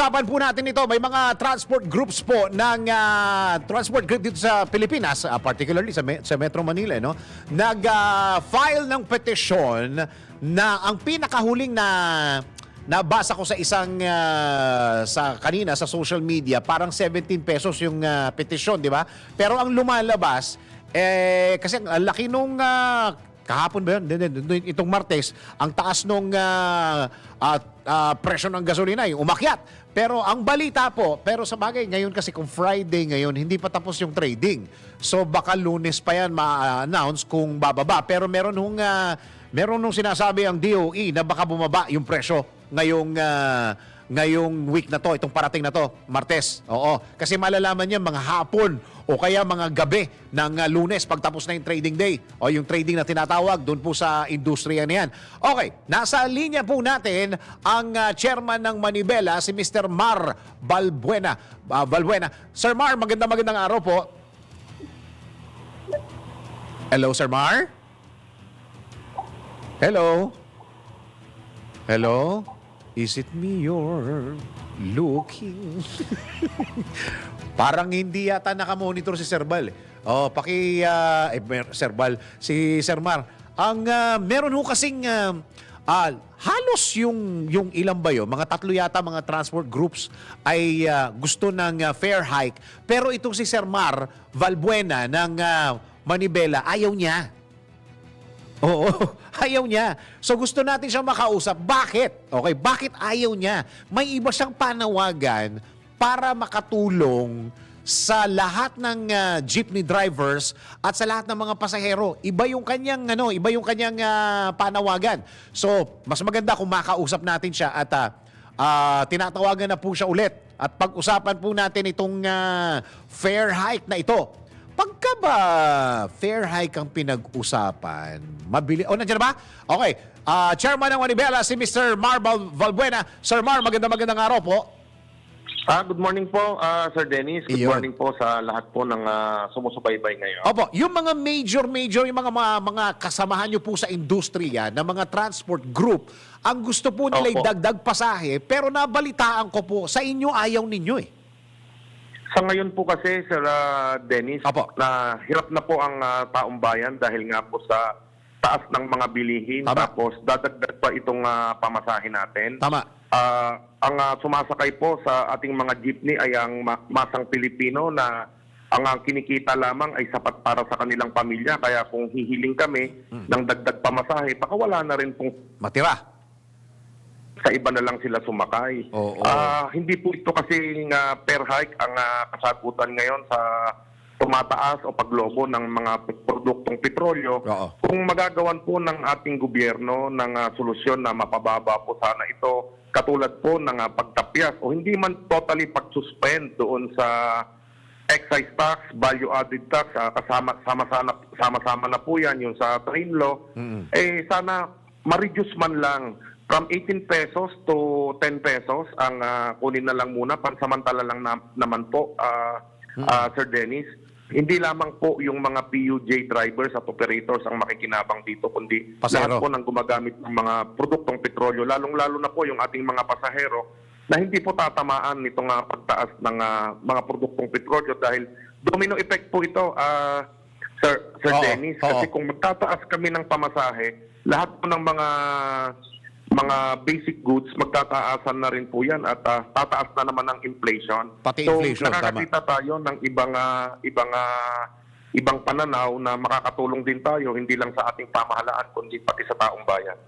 Pag-usapan po natin ito, may mga transport groups po ng ah, transport group dito sa Pilipinas, ah, particularly sa, sa Metro Manila, no? nag-file ng petisyon na ang pinakahuling na nabasa ko sa isang ah, sa kanina sa social media, parang 17 pesos yung ah, petisyon, di ba? Pero ang lumalabas, eh, kasi ang laki nung ah, Kahapon ba yun? Itong Martes, ang taas nung ah, ah, ah, presyo ng gasolina, yung umakyat. Pero ang balita po, pero sa bagay, ngayon kasi kung Friday ngayon, hindi pa tapos yung trading. So baka lunes pa yan ma-announce kung bababa. Pero meron nung, ah, meron nung sinasabi ang DOE na baka bumaba yung presyo ngayong ah, ngayong week na to, itong parating na to, Martes. Oo. Kasi malalaman niya mga hapon o kaya mga gabi ng uh, lunes pagtapos na yung trading day o yung trading na tinatawag doon po sa industriya na yan. Okay, nasa linya po natin ang uh, chairman ng Manibela, si Mr. Mar Balbuena. Uh, Balbuena. Sir Mar, maganda magandang araw po. Hello, Sir Mar? Hello? Hello? Is it me you're looking? Parang hindi yata nakamonitor si Sir Bal. eh. Oh, paki ah, eh, mer- Sir Bal, si Sir Mar. Ang ah, meron ho kasing ah, ah, halos yung yung ilan ba yun, mga tatlo yata mga transport groups ay ah, gusto ng ah, fare hike. Pero itong si Sir Mar Valbuena ng ah, Manibela, ayaw niya. Oo, ayaw niya. So gusto natin siyang makausap. Bakit? Okay, bakit ayaw niya? May iba siyang panawagan para makatulong sa lahat ng ah, jeepney drivers at sa lahat ng mga pasahero. Iba yung kanyang ano, iba yung kanyang ah, panawagan. So, mas maganda kung makausap natin siya at ah, ah, tinatawagan na po siya ulit at pag-usapan po natin itong ah, fare hike na ito. Pagka ba fair hike ang pinag-usapan, mabili... O, nandiyan na ba? Okay. Ah, Chairman ng Manibela, si Mr. Mar Val- Valbuena. Sir Mar, maganda magandang araw po. Ah, good morning po, ah, Sir Dennis. Good Iyon. morning po sa lahat po ng ah, sumusubaybay ngayon. Opo, yung mga major, major, yung mga, mga, mga kasamahan nyo po sa industriya ng mga transport group, ang gusto po nila Opo. dagdag pasahe, pero nabalitaan ko po, sa inyo ayaw ninyo eh. Sa ngayon po kasi, Sir ah, Dennis, Apo. na hirap na po ang ah, taong bayan dahil nga po sa taas ng mga bilihin. Tama. Tapos dadagdag pa itong ah, pamasahe natin. Tama. Ah, ang ah, sumasakay po sa ating mga jeepney ay ang ma- masang Pilipino na ang ah, kinikita lamang ay sapat para sa kanilang pamilya. Kaya kung hihiling kami Hmm. ng dagdag pamasahe, baka wala na rin pong Matira. Sa iba na lang sila sumakay. Oo. Ah, hindi po ito kasi nga per hike ang ah, kasagutan ngayon sa tumataas o paglobo ng mga produktong petrolyo. Oo. Kung magagawan po ng ating gobyerno ng ah, solusyon na mapababa po sana ito, katulad po ng ah, pagtapyas o hindi man totally pag-suspend doon sa excise tax, value added tax, ah, kasama sama-sama sama-sama na po 'yan yung sa train law. Eh sana ma-reduce man lang from 18 pesos to 10 pesos ang ah, kunin na lang muna pansamantala lang na- naman po ah, ah, Sir Dennis. Hindi lamang po yung mga PUJ drivers at operators ang makikinabang dito kundi Pasahero. lahat po ng gumagamit ng mga produktong petrolyo lalong-lalo na po yung ating mga pasahero na hindi po tatamaan nitong ah, pagtaas ng ah, mga produktong petrolyo dahil domino effect po ito ah, Sir Sir Oo, Dennis oo. kasi kung magtataas kami ng pamasahe lahat po ng mga mga basic goods magtataasan na rin po yan at ah, tataas na naman ang inflation. Pati so, inflation, nakakakita tayo ng ibang ah, ibang ah, ibang pananaw na makakatulong din tayo hindi lang sa ating pamahalaan kundi pati sa taong bayan.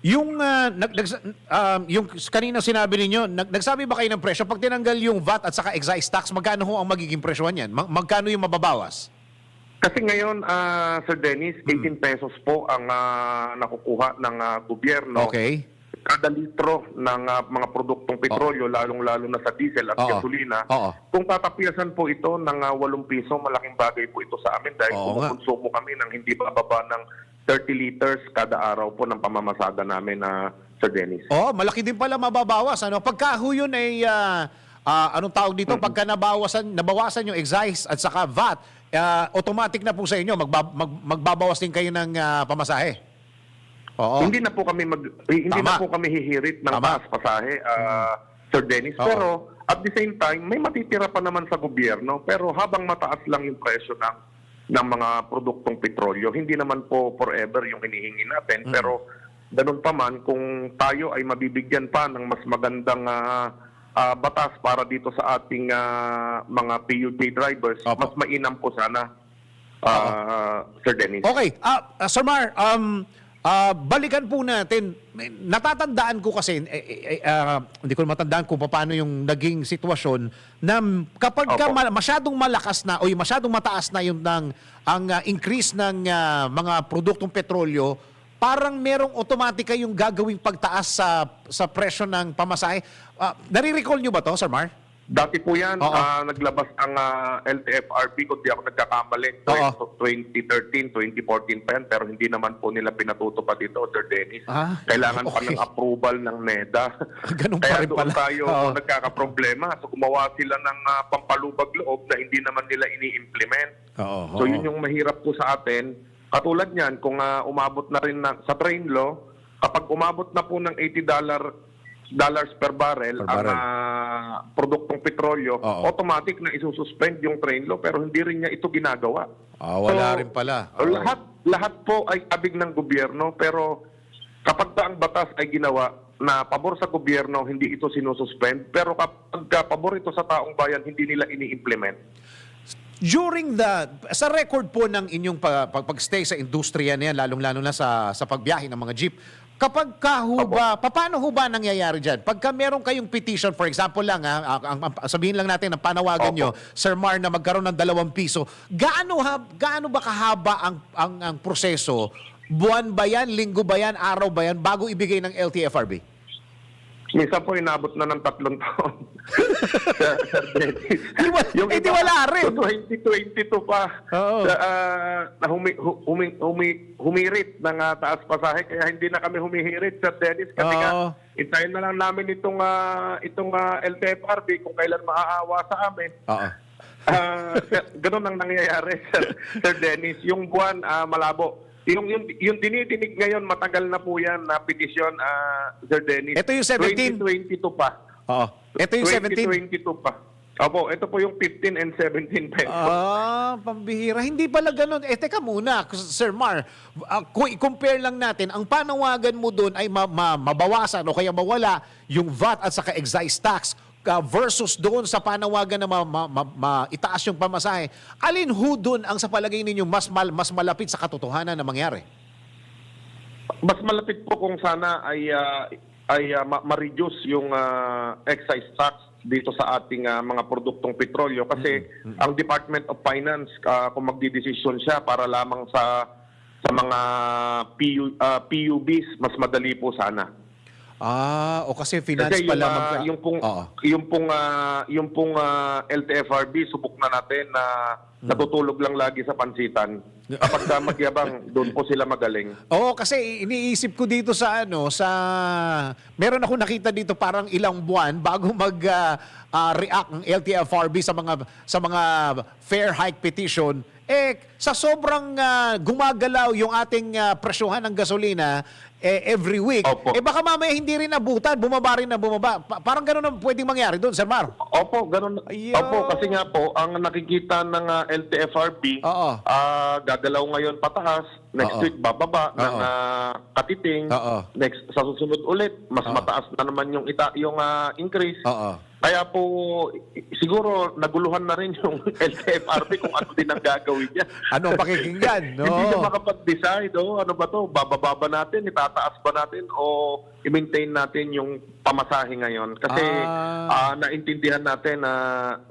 Yung, ah, nag, nags- um, yung kanina sinabi ninyo, nag, nagsabi ba kayo ng presyo? Pag tinanggal yung VAT at saka excise tax, magkano ho ang magiging presyohan yan? Mag- magkano yung mababawas? Kasi ngayon, ah, Sir Dennis, Hmm. 18 pesos po ang ah, nakukuha ng ah, gobyerno. Okay. Kada litro ng ah, mga produktong petrolyo, lalong-lalo na sa diesel at Oo. gasolina, Oo. kung tatapiasan po ito ng ah, 8 piso, malaking bagay po ito sa amin dahil Oo nga. kumukonsumo kami ng hindi bababa ng 30 liters kada araw po ng pamamasada namin na Sir Dennis. Oh, malaki din pala mababawas. Ano? Pagka ho yun ay, ah, ah, anong tawag dito? Pagka nabawasan, nabawasan yung excise at saka VAT, ah, automatic na po sa inyo, magba- mag- magbabawas din kayo ng ah, pamasahe. Oo. Hindi na po kami mag eh, hindi Tama. na po kami hihirit ng Tama. taas pasahe. Ah, Sir Dennis. Oo. Pero at the same time, may matitira pa naman sa gobyerno. Pero habang mataas lang yung presyo ng, ng mga produktong petrolyo, hindi naman po forever yung hinihingi natin. Mm. Pero ganun pa man, kung tayo ay mabibigyan pa ng mas magandang ah, ah, batas para dito sa ating ah, mga PUJ drivers, Opo. mas mainam po sana, ah, Sir Dennis. Okay. Ah, ah, Sir Mar, um, ah, balikan po natin. Natatandaan ko kasi, eh, eh, ah, hindi ko matandaan kung paano yung naging sitwasyon na kapag ka Opo. masyadong malakas na o masyadong mataas na yung ng, ang ah, increase ng ah, mga produktong petrolyo, parang merong automatika yung gagawing pagtaas sa sa presyo ng pamasahe. Ah, nare-recall nyo ba to, Sir Mar? Dati po yan, Oo. ah, naglabas ang ah, LTFRB, kung di ako nagkakamali, Oo. 2013, 2014 pa yan, pero hindi naman po nila pinatutupad dito, Sir Dennis. Ah, Kailangan pa okay. ng approval ng NEDA. Ganun pa Kaya rin doon pala. tayo Oo. nagkakaproblema. So gumawa sila ng ah, pampalubag loob na hindi naman nila ini-implement. Oo. So yun yung mahirap po sa atin. Katulad niyan, kung ah, umabot na rin na, sa train law, kapag umabot na po ng 80 dollar dollars per barrel Per ang barrel. ah, produktong petrolyo, Oo. automatic na isususpend yung train law pero hindi rin niya ito ginagawa. Ah, wala So, rin pala. Oo. lahat lahat po ay abig ng gobyerno pero kapag ang batas ay ginawa na pabor sa gobyerno, hindi ito sinususpend. Pero kapag pabor ito sa taong bayan, hindi nila ini-implement. During the, sa record po ng inyong pa- pag- pag-stay sa industriya na yan, lalong-lalo na sa, sa pagbiyahe ng mga jeep, kapag ka ho ba, paano ho ba nangyayari dyan? Pagka meron kayong petition, for example lang, ha, ang, ang- ang- sabihin lang natin ang panawagan Opo. nyo, Sir Mar, na magkaroon ng dalawang piso, gaano, ha, gaano ba kahaba ang, ang, ang proseso? Buwan ba yan, linggo ba yan, araw ba yan, bago ibigay ng LTFRB? Minsan po inabot na ng tatlong taon. Ba- eh, di wala rin. So 2022 pa. Oo. Sa, na humi, hu- humi, humi, humirit ng ah, taas pasahe kaya hindi na kami humihirit Sir Dennis kasi Oo. nga intayin na lang namin itong ah, itong ah, LTFRB kung kailan maaawa sa amin. Oo. Ah, sir, ganun ang nangyayari, Sir, Sir Dennis. Yung buwan, ah, malabo. Yung, yung, yung dinidinig ngayon, matagal na po yan na petisyon, ah, Sir Dennis. Ito yung 17? 2022 pa. Oo. Ito yung 17? 2022 pa. Opo, ito po yung 15 and 17 pesos. Ah, pambihira. Hindi pala ganun. Eh, teka muna, Sir Mar. ah, kung i-compare lang natin, ang panawagan mo doon ay ma- ma- mabawasan o kaya mawala yung VAT at saka excise tax ah, versus doon sa panawagan na ma- ma- ma- ma- itaas yung pamasahe. Alin ho doon ang sa palagay ninyo mas, mal- mas malapit sa katotohanan na mangyari? Mas malapit po kung sana ay ah, ay ma- ma-reduce yung ah, excise tax dito sa ating ah, mga produktong petrolyo kasi ang Department of Finance ah, kung magdidesisyon siya para lamang sa sa mga PU, ah, PUBs mas madali po sana. Ah, o kasi finance Kasi yung, pala. ah, magka- yung pong Oo. yung pong ah, yung pong ah, LTFRB subok na natin na Hmm. natutulog lang lagi sa pansitan. Kapag ka magyabang, doon po sila magaling. Oo, kasi iniisip ko dito sa ano, sa meron ako nakita dito parang ilang buwan bago mag-react ng LTFRB sa mga sa mga fair hike petition. Eh sa sobrang ah, gumagalaw yung ating ah, presyohan ng gasolina eh, every week, Opo. eh baka mamaya hindi rin nabutan, bumaba rin na bumaba. Pa- parang ganun ang pwedeng mangyari doon, Sir Mar. Opo, ganun. Ayun. Opo, kasi nga po, ang nakikita ng ah, LTFRB, Oo. ah, gagalaw ngayon pataas, next Oo. week bababa ng Oo. ah, katiting, Oo. next sa susunod ulit, mas mataas na naman yung ita yung ah, increase. Oo. Kaya po, siguro naguluhan na rin yung LTFRB kung ano din ang gagawin niya. Ano ang pakikinggan, no? Hindi na makapag-decide, oh, ano ba to, bababa ba natin, itataas ba natin, o i-maintain natin yung pamasahe ngayon. Kasi Ah. ah, naintindihan natin na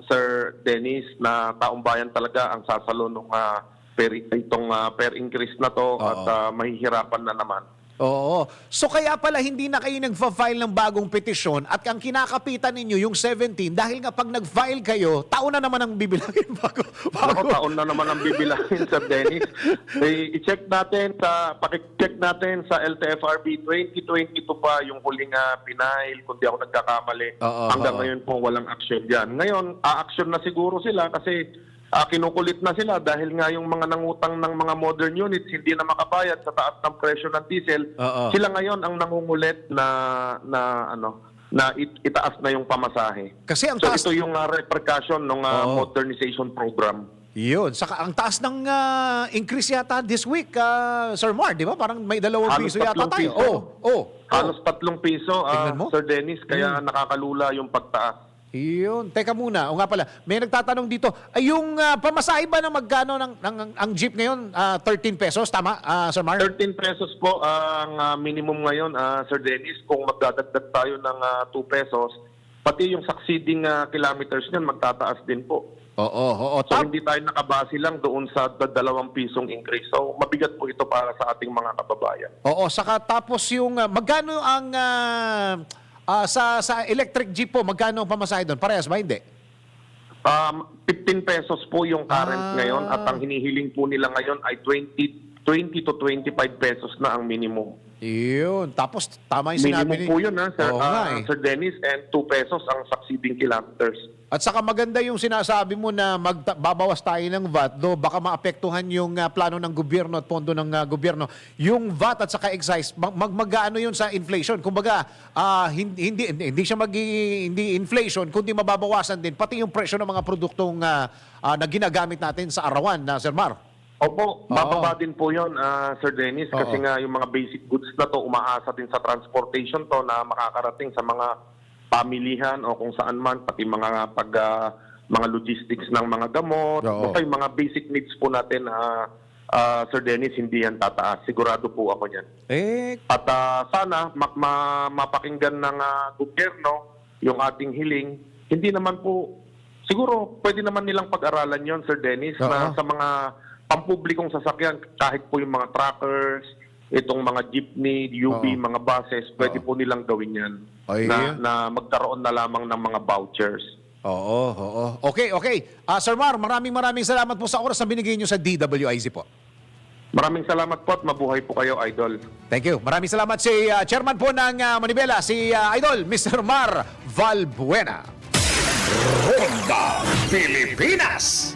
Sir Dennis na taong bayan talaga ang sasalo ng ah, per, itong ah, per increase na to at ah, mahihirapan na naman. Oo. So kaya pala hindi na kayo nagfa-file ng bagong petisyon at ang kinakapitan ninyo yung 17 dahil nga pag nag-file kayo, taon na naman ang bibilangin bago. Ako bago. taon na naman ang bibilangin Sir Dennis. Eh, i-check natin sa paki-check natin sa LTFRB 2022 pa yung huling uh, pinail kung di ako nagkakamali. Oo, Hanggang oo. ngayon po walang action diyan. Ngayon, a-action na siguro sila kasi ah, kinukulit na sila dahil nga yung mga nangutang ng mga modern units hindi na makabayad sa taas ng presyo ng diesel. Oo. Sila ngayon ang nangungulit na na ano na it- itaas na yung pamasahe. Kasi ang so taas- ito yung uh, repercussion ng uh, Oo. modernization program. Yun. Saka ang taas ng ah, increase yata this week, ah, Sir Mar, di ba? Parang may dalawang Halos piso yata tayo. piso. Oh, oh. Halos tatlong piso, uh. Sir Dennis, kaya nakakalula yung pagtaas. Yun. Teka muna. O nga pala, may nagtatanong dito, ay yung ah, pamasahe ba ng magkano ng, ng, ang- ang jeep ngayon? Ah, 13 pesos, tama, ah, Sir Mar? 13 pesos po ang uh, minimum ngayon, uh, Sir Dennis. Kung magdadagdag tayo ng uh, 2 pesos, pati yung succeeding uh, kilometers niyan magtataas din po. Oo, oo. So Tam- hindi tayo nakabase lang doon sa da- dalawang pisong increase. So mabigat po ito para sa ating mga kababayan. Oo, saka tapos yung, ah, magkano ang, ah, ah, sa, sa electric jeep po, magkano ang pamasahe doon? Parehas ba? Hindi. Um, 15 pesos po yung current Ah. ngayon at ang hinihiling po nila ngayon ay 20, 20 to 25 pesos na ang minimum. Yun. Tapos, tama yung sinabi Minimum ni... po yun, ha, Sir, Oo nga ah, eh. Sir Dennis, and 2 pesos ang succeeding kilometers. At saka maganda yung sinasabi mo na magbabawas tayo ng VAT, do baka maapektuhan yung ah, plano ng gobyerno at pondo ng ah, gobyerno. Yung VAT at saka excise, mag, mag magano yun sa inflation. Kumbaga, ah, hindi, hindi, hindi siya mag hindi inflation, kundi mababawasan din pati yung presyo ng mga produktong ah, ah, na ginagamit natin sa arawan, na Sir Mar. Opo, bababa din po yun, ah, Sir Dennis, kasi Oo. nga yung mga basic goods na to, umaasa din sa transportation to na makakarating sa mga pamilihan o kung saan man, pati mga pag ah, mga logistics ng mga gamot, Oo. basta yung mga basic needs po natin, ah, ah, Sir Dennis, hindi yan tataas. Sigurado po ako yan. Eh, At ah, sana ma- ma- mapakinggan ng ah, gobyerno yung ating hiling. Hindi naman po, siguro pwede naman nilang pag-aralan yon Sir Dennis, na Oo. sa mga pampublikong sasakyan, kahit po yung mga truckers, itong mga jeepney, UB, Oo. mga buses, pwede Oo. po nilang gawin yan. Ay, na, yun. na magkaroon na lamang ng mga vouchers. oo, oo. Okay, okay. Ah, Sir Mar, maraming maraming salamat po sa oras na binigay niyo sa DWIZ po. Maraming salamat po at mabuhay po kayo, Idol. Thank you. Maraming salamat si ah, chairman po ng ah, Manibela, si ah, Idol, Mr. Mar Valbuena. Ronda Pilipinas!